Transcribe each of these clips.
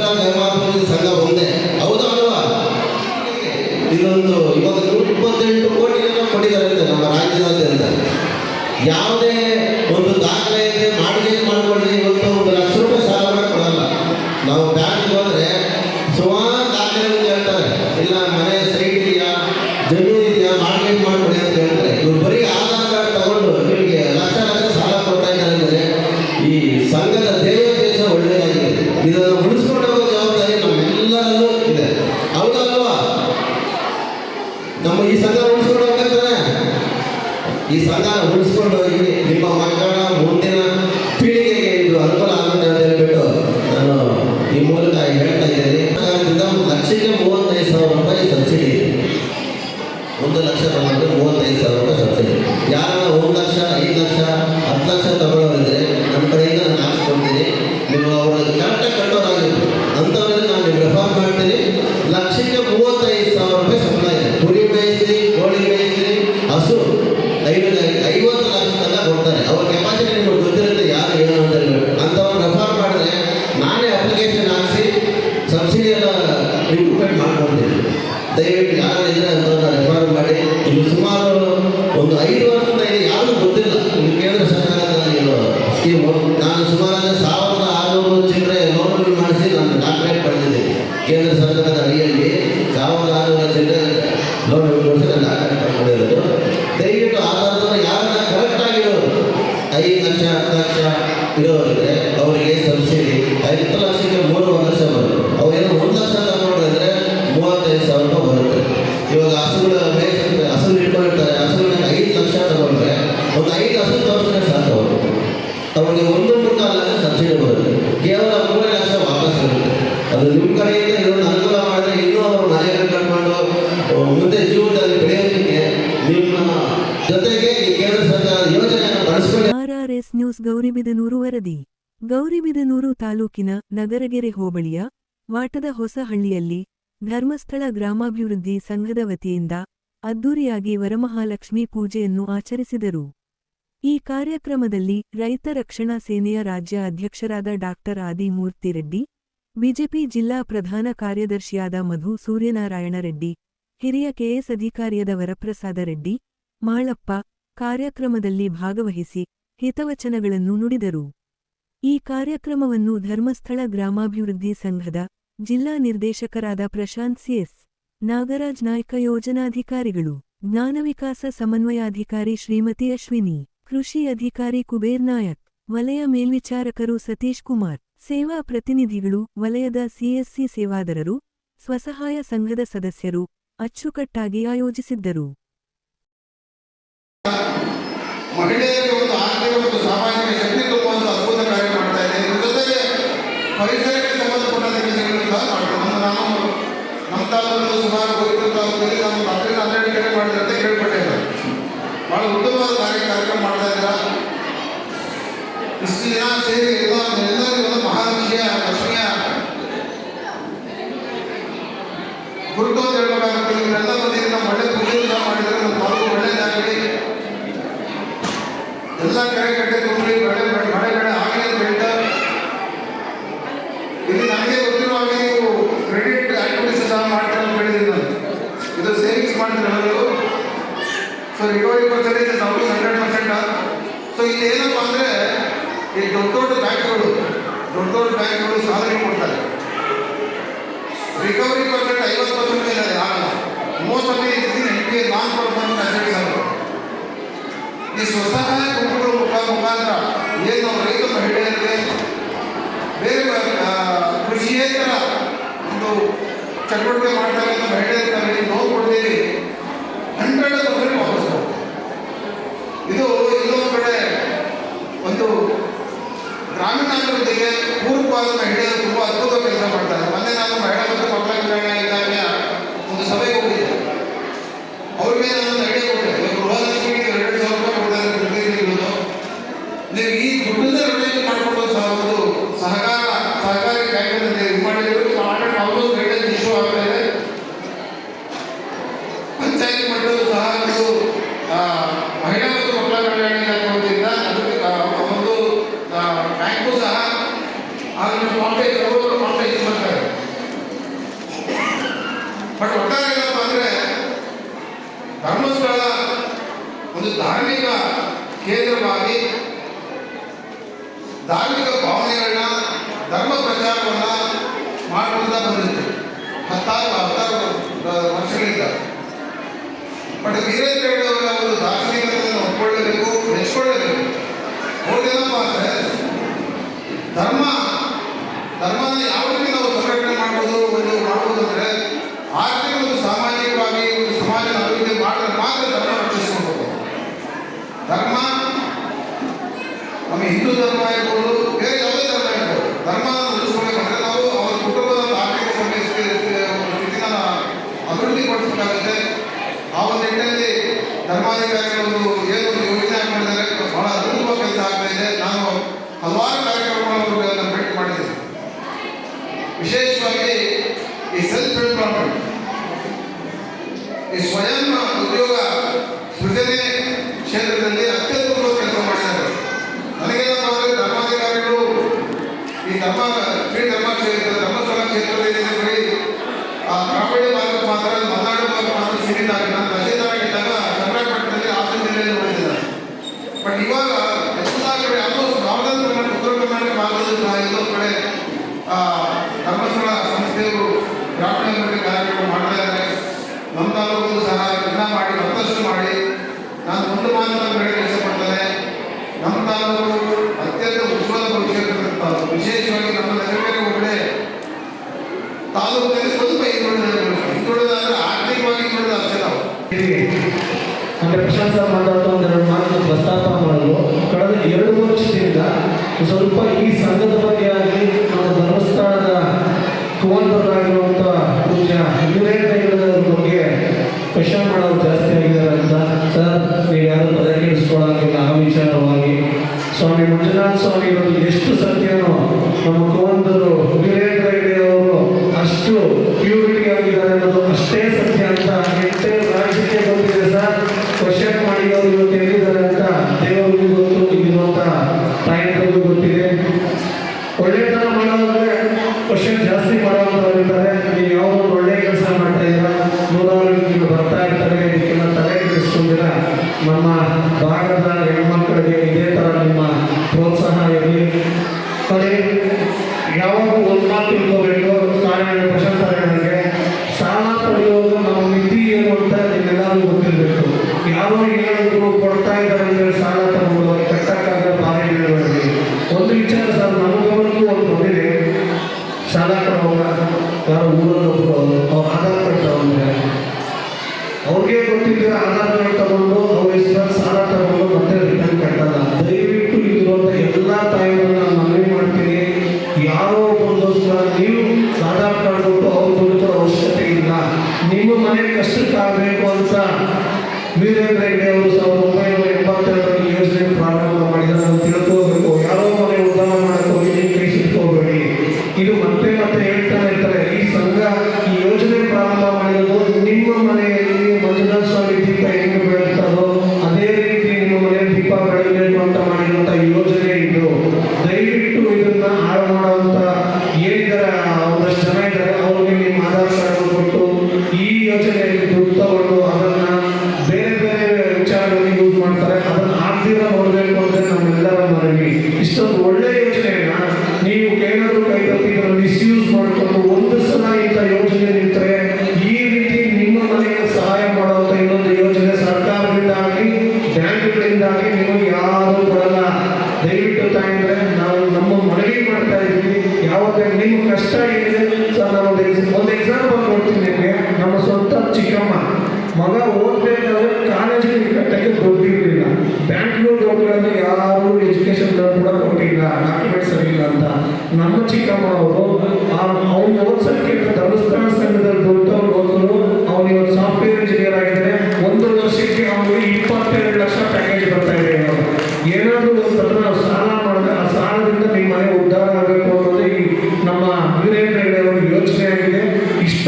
na ದುಶ್ಮನನ್ನು ಸಾವು S news Gauribidanur ವರದಿ. ಗೌರಿಬಿದನೂರು ತಾಲೂಕಿನ ನಗರಗೆರೆ ಹೋಬಳಿಯ ವಾಟದ ಹೊಸಹಳ್ಳಿಯಲ್ಲಿ ಧರ್ಮಸ್ಥಳ ಗ್ರಾಮಾಭಿವೃದ್ಧಿ ಸಂಘದ ವತಿಯಿಂದ ಅದ್ದೂರಿಯಾಗಿ ವರಮಹಾಲಕ್ಷ್ಮಿ ಪೂಜೆಯನ್ನು ಆಚರಿಸಿದರು. ಈ ಕಾರ್ಯಕ್ರಮದಲ್ಲಿ ರೈತ ರಕ್ಷಣಾ ಸೇನೆಯ ರಾಜ್ಯ ಅಧ್ಯಕ್ಷರಾದ ಡಾಕ್ಟರ್ ಆದಿಮೂರ್ತಿರೆಡ್ಡಿ ಬಿಜೆಪಿ ಜಿಲ್ಲಾ ಪ್ರಧಾನ ಕಾರ್ಯದರ್ಶಿಯಾದ ಮಧು ಸೂರ್ಯನಾರಾಯಣ ರೆಡ್ಡಿ, ಹಿರಿಯ ಕೆಎಸ್ ಅಧಿಕಾರಿಯಾದ ವರಪ್ರಸಾದ ರೆಡ್ಡಿ, ಮಾಳಪ್ಪ ಕಾರ್ಯಕ್ರಮದಲ್ಲಿ ಭಾಗವಹಿಸಿ ಹಿತವಚನಗಳನ್ನು ನುಡಿದರು. ಈ ಕಾರ್ಯಕ್ರಮವನ್ನು ಧರ್ಮಸ್ಥಳ ಗ್ರಾಮಾಭಿವೃದ್ಧಿ ಸಂಘದ ಜಿಲ್ಲಾ ನಿರ್ದೇಶಕರಾದ ಪ್ರಶಾಂತ್ ಸಿಎಸ್ ನಾಗರಾಜ್ ನಾಯ್ಕ ಯೋಜನಾಧಿಕಾರಿಗಳು ಜ್ಞಾನವಿಕಾಸ ಸಮನ್ವಯಾಧಿಕಾರಿ ಶ್ರೀಮತಿ ಅಶ್ವಿನಿ, ಕೃಷಿ ಅಧಿಕಾರಿ ಕುಬೇರ್ ನಾಯಕ್, ವಲಯ ಮೇಲ್ವಿಚಾರಕರು ಸತೀಶ್ ಕುಮಾರ್, ಸೇವಾ ಪ್ರತಿನಿಧಿಗಳು, ವಲಯದ ಸಿಎಸ್ಸಿ ಸೇವಾದರರು, ಸ್ವಸಹಾಯ ಸಂಘದ ಸದಸ್ಯರು ಅಚ್ಚುಕಟ್ಟಾಗಿ ಆಯೋಜಿಸಿದ್ದರು. ಸಮಾಜಕ್ಕೆ ಶಕ್ತಿ ಒಂದು ಅದ್ಭುತ ಕಾರ್ಯ ಮಾಡ್ತಾ ಇದೆ. ಇದ್ರ ಜೊತೆಗೆ ಪರಿಸರಕ್ಕೆ ಸಂಬಂಧಪಟ್ಟಂತ ಕೆಲಸಗಳನ್ನು ಸಹ ಮಾಡ್ಕೊಂಡು ನಾನು ನಮ್ಮ ತಾಲೂಕು ಸುಮಾರು ಗೋವಿಂದ ತಾಲೂಕಲ್ಲಿ ನಾನು ಹತ್ತರಿಂದ ಹನ್ನೆರಡು ಅಂತ ಕೇಳ್ಪಟ್ಟೆ ಭಾಳ ಉತ್ತಮವಾದ ಕಾರ್ಯ ಕಾರ್ಯಕ್ರಮ ಮಾಡ್ತಾ ಇದ್ದೀರಾ? ಇಷ್ಟು ಜನ ಸೇರಿ ಎಲ್ಲರಿಗೂ ಒಂದು ಮಹಾಲಕ್ಷ್ಮಿಯ ಲಕ್ಷ್ಮಿಯ ಗುರುತು ಅಂತ ಹೇಳ್ಬೇಕಾಗುತ್ತೆ. ಇವರೆಲ್ಲ ಬಂದಿದ್ದು ನಮ್ಮ ಒಳ್ಳೆ ಪೂಜೆ ಮಾಡಿದರೆ ನಮ್ಮ ತಾಲೂಕು ಒಳ್ಳೆಯದಾಗಲಿ ಎಲ್ಲ ಕಡೆ ದೊಡ್ಡವರು ಬ್ಯಾಂಕ್ಗಳು ಸಾಲಕ್ಕೆ ಕೊಡ್ತಾರೆ ರಿಕವರಿ ಪರ್ಸೆಂಟ್ ಐವತ್ತು ಪರ್ಸೆಂಟ್ ಮೇಲೆ ಆಗಲ್ಲ most of it in N P A non performance assets ಅಂತ ಈ ಸ್ವಸಹಾಯ ಗುಂಪುಗಳ ಮುಖಾಂತರ ಏನು ನಾವು ರೈತ ಮಹಿಳೆಯರಿಗೆ ಬೇರೆ ಕೃಷಿಯೇತರ ಒಂದು ಚಟುವಟಿಕೆ ಮಾಡ್ತಾರೆ ಅಂತ ಮಹಿಳೆಯರಿಗೆ ನೋವು ಕೊಡ್ತೀವಿ puedo imaginar ಧರ್ಮ. ಧರ್ಮನ ಯಾವ ರೀತಿ ನಾವು ಸಂರಕ್ಷಣೆ ಮಾಡ್ಬೋದು ಒಂದು ಮಾಡ್ಬೋದು ಅಂದರೆ ಆರ್ಥಿಕ ಒಂದು ಸಾಮಾಜಿಕವಾಗಿ ಒಂದು ಸಮಾಜದ ಅಭಿವೃದ್ಧಿ ಮಾಡಿದ್ರೆ ಮಾತ್ರ ಧರ್ಮ ರಕ್ಷಿಸಿಕೊಂಡು ಧರ್ಮ ನಮ್ಮ ಹಿಂದೂ ಧರ್ಮ ಇರ್ಬೋದು ಬೇರೆ ಯಾವುದೇ ಧರ್ಮ ಇರ್ಬೋದು ಧರ್ಮ ಉಳಿಸ್ಕೊಳ್ಬೇಕಂದ್ರೆ ನಾವು ಅವರ ಕುಟುಂಬದ ಆರ್ಥಿಕ ಸ್ಥಿತಿನ ಅಭಿವೃದ್ಧಿ ಪಡಿಸಬೇಕಾಗುತ್ತೆ ಆ ಒಂದು ನಿಟ್ಟಿನಲ್ಲಿ ಧರ್ಮಾಧಿಕಾರಿಗಳ ಒಂದು alianza mandato мама करने कौन सा वीरेंद्र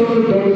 shoulder